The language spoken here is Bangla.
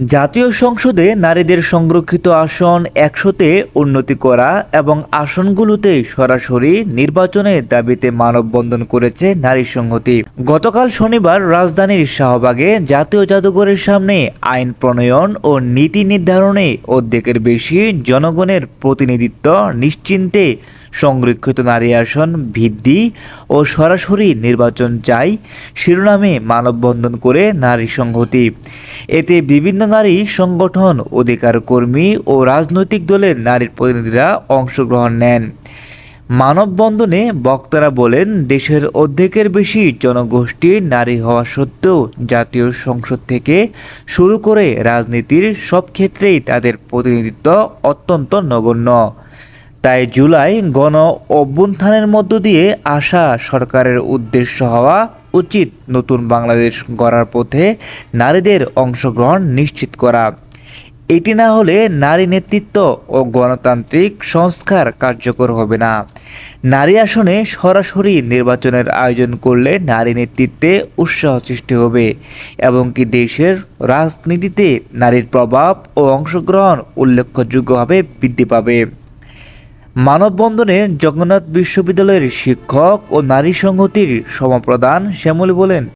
জাতীয় সংসদে নারীদের সংরক্ষিত আসন একশোতে উন্নতি করা এবং আসনগুলোতে সরাসরি নির্বাচনের দাবিতে মানববন্ধন করেছে নারী সংহতি। গতকাল শনিবার রাজধানীর শাহবাগে জাতীয় জাদুঘরের সামনে আইন প্রণয়ন ও নীতি নির্ধারণে অর্ধেকের বেশি জনগণের প্রতিনিধিত্ব, নিশ্চিন্তে সংরক্ষিত নারী আসন ভিত্তি ও সরাসরি নির্বাচন চাই শিরোনামে মানববন্ধন করে নারী সংহতি। এতে বিভিন্ন নারী সংগঠন, অধিকার কর্মী ও রাজনৈতিক দলের নারীর প্রতিনিধিরা অংশগ্রহণ নেন। মানববন্ধনে বক্তারা বলেন, দেশের অর্ধেকের বেশি জনগোষ্ঠী নারী হওয়া সত্ত্বেও জাতীয় সংসদ থেকে শুরু করে রাজনীতির সব ক্ষেত্রেই তাদের প্রতিনিধিত্ব অত্যন্ত নগণ্য। তাই জুলাই গণ অভ্যুত্থানের মধ্য দিয়ে আসা সরকারের উদ্দেশ্য হওয়া উচিত নতুন বাংলাদেশ গড়ার পথে নারীদের অংশগ্রহণ নিশ্চিত করা। এটি না হলে নারী নেতৃত্ব ও গণতান্ত্রিক সংস্কার কার্যকর হবে না। নারী আসনে সরাসরি নির্বাচনের আয়োজন করলে নারী নেতৃত্বে উৎসাহ সৃষ্টি হবে এবং কি দেশের রাজনীতিতে নারীর প্রভাব ও অংশগ্রহণ উল্লেখযোগ্যভাবে বৃদ্ধি পাবে। মানববন্ধনে জগন্নাথ বিশ্ববিদ্যালয়ের শিক্ষক ও নারী সংহতির সমপ্রদান শ্যামলী বলেন।